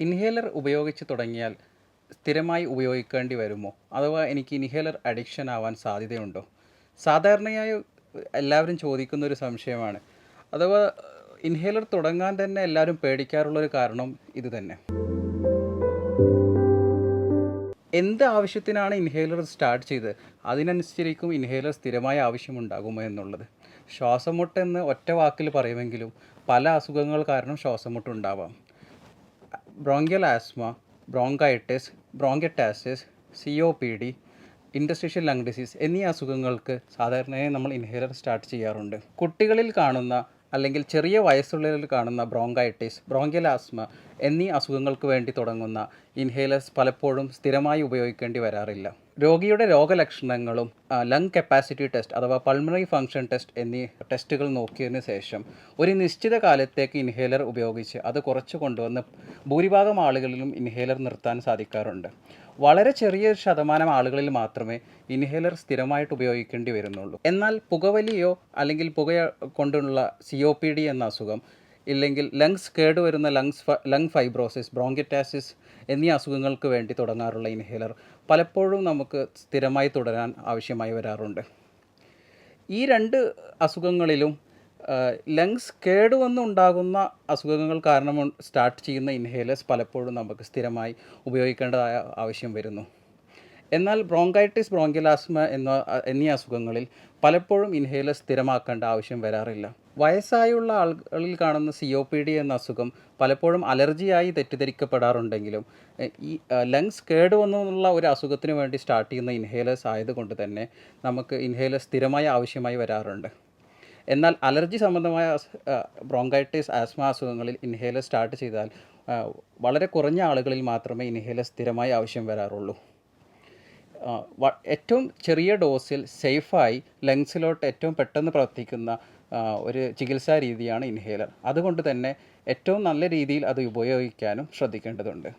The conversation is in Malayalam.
ഇൻഹേലർ ഉപയോഗിച്ച് തുടങ്ങിയാൽ സ്ഥിരമായി ഉപയോഗിക്കേണ്ടി വരുമോ? അഥവാ എനിക്ക് ഇൻഹേലർ അഡിക്ഷൻ ആവാൻ സാധ്യതയുണ്ടോ? സാധാരണയായി എല്ലാവരും ചോദിക്കുന്ന ഒരു സംശയമാണ്. അഥവാ ഇൻഹേലർ തുടങ്ങാൻ തന്നെ എല്ലാവരും പേടിക്കാറുള്ളൊരു കാരണം ഇത് തന്നെ. എന്ത് ആവശ്യത്തിനാണ് ഇൻഹേലർ സ്റ്റാർട്ട് ചെയ്തത്? അതിനനുസരിക്കും ഇൻഹേലർ സ്ഥിരമായ ആവശ്യമുണ്ടാകുമോ എന്നുള്ളത്. ശ്വാസമുട്ടെന്ന് ഒറ്റ വാക്കിൽ പറയുമെങ്കിലും പല അസുഖങ്ങൾ കാരണം ശ്വാസമുട്ട് ഉണ്ടാവാം. Bronchial asthma bronchitis bronchiectasis C O P D industrial lung disease എന്നീ അസുഖങ്ങൾക്ക് സാധാരണയായി നമ്മൾ ഇൻഹേലർ സ്റ്റാർട്ട് ചെയ്യാറുണ്ട്. കുട്ടികളിൽ കാണുന്ന അല്ലെങ്കിൽ ചെറിയ വയസ്സുള്ളവരിൽ കാണുന്ന ബ്രോങ്കൈറ്റിസ് ബ്രോങ്കിയൽ ആസ്മ എന്നീ അസുഖങ്ങൾക്ക് വേണ്ടി തുടങ്ങുന്ന ഇൻഹേലേഴ്സ് പലപ്പോഴും സ്ഥിരമായി ഉപയോഗിക്കേണ്ടി വരാറില്ല. രോഗിയുടെ രോഗലക്ഷണങ്ങളും ലങ് കപ്പാസിറ്റി ടെസ്റ്റ് അഥവാ പൾമണറി ഫങ്ഷൻ ടെസ്റ്റ് എന്നീ ടെസ്റ്റുകൾ നോക്കിയതിന് ശേഷം ഒരു നിശ്ചിത കാലത്തേക്ക് ഇൻഹേലർ ഉപയോഗിച്ച് അത് കുറച്ച് കൊണ്ടുവന്ന് ഭൂരിഭാഗം ആളുകളിലും ഇൻഹേലർ നിർത്താൻ സാധിക്കാറുണ്ട്. വളരെ ചെറിയ ശതമാനം ആളുകളിൽ മാത്രമേ ഇൻഹേലർ സ്ഥിരമായിട്ട് ഉപയോഗിക്കേണ്ടി വരുന്നുള്ളൂ. എന്നാൽ പുകവലിയോ അല്ലെങ്കിൽ പുക കൊണ്ടുള്ള സി എന്ന അസുഖം ഇല്ലെങ്കിൽ ലങ്സ് കേടുവരുന്ന ലങ്സ് ലങ് ഫൈബ്രോസിസ് ബ്രോങ്കറ്റാസിസ് എന്നീ അസുഖങ്ങൾക്ക് വേണ്ടി തുടങ്ങാറുള്ള ഇൻഹേലർ പലപ്പോഴും നമുക്ക് സ്ഥിരമായി തുടരാൻ ആവശ്യമായി വരാറുണ്ട്. ഈ രണ്ട് അസുഖങ്ങളിലും ലങ്സ് കേടുവന്നുണ്ടാകുന്ന അസുഖങ്ങൾ കാരണം സ്റ്റാർട്ട് ചെയ്യുന്ന ഇൻഹേലേഴ്സ് പലപ്പോഴും നമുക്ക് സ്ഥിരമായി ഉപയോഗിക്കേണ്ടതായ ആവശ്യം വരുന്നു. എന്നാൽ ബ്രോങ്കൈറ്റിസ് ബ്രോങ്കിലാസ്മ എന്ന എന്നീ അസുഖങ്ങളിൽ പലപ്പോഴും ഇൻഹേലർ സ്ഥിരമാക്കേണ്ട ആവശ്യം വരാറില്ല. വയസ്സായുള്ള ആളുകളിൽ കാണുന്ന സി ഒ പി ഡി എന്ന അസുഖം പലപ്പോഴും അലർജിയായി തെറ്റിദ്ധരിക്കപ്പെടാറുണ്ടെങ്കിലും ഈ ലങ്സ് കേടുവന്നുള്ള ഒരു അസുഖത്തിന് വേണ്ടി സ്റ്റാർട്ട് ചെയ്യുന്ന ഇൻഹേലേഴ്സ് ആയതുകൊണ്ട് തന്നെ നമുക്ക് ഇൻഹേലർ സ്ഥിരമായി ആവശ്യമായി വരാറുണ്ട്. എന്നാൽ അലർജി സംബന്ധമായ ബ്രോങ്കൈറ്റിസ് ആസ്മ അസുഖങ്ങളിൽ ഇൻഹേലർ സ്റ്റാർട്ട് ചെയ്താൽ വളരെ കുറഞ്ഞ ആളുകളിൽ മാത്രമേ ഇൻഹേലർ സ്ഥിരമായി ആവശ്യം വരാറുള്ളൂ. ഏറ്റവും ചെറിയ ഡോസിൽ സേഫായി ലങ്സിലോട്ട് ഏറ്റവും പെട്ടെന്ന് പ്രവർത്തിക്കുന്ന ഒരു ചികിത്സാ രീതിയാണ് ഇൻഹേലർ. അതുകൊണ്ട് തന്നെ ഏറ്റവും നല്ല രീതിയിൽ അത് ഉപയോഗിക്കാനും ശ്രദ്ധിക്കേണ്ടതുണ്ട്.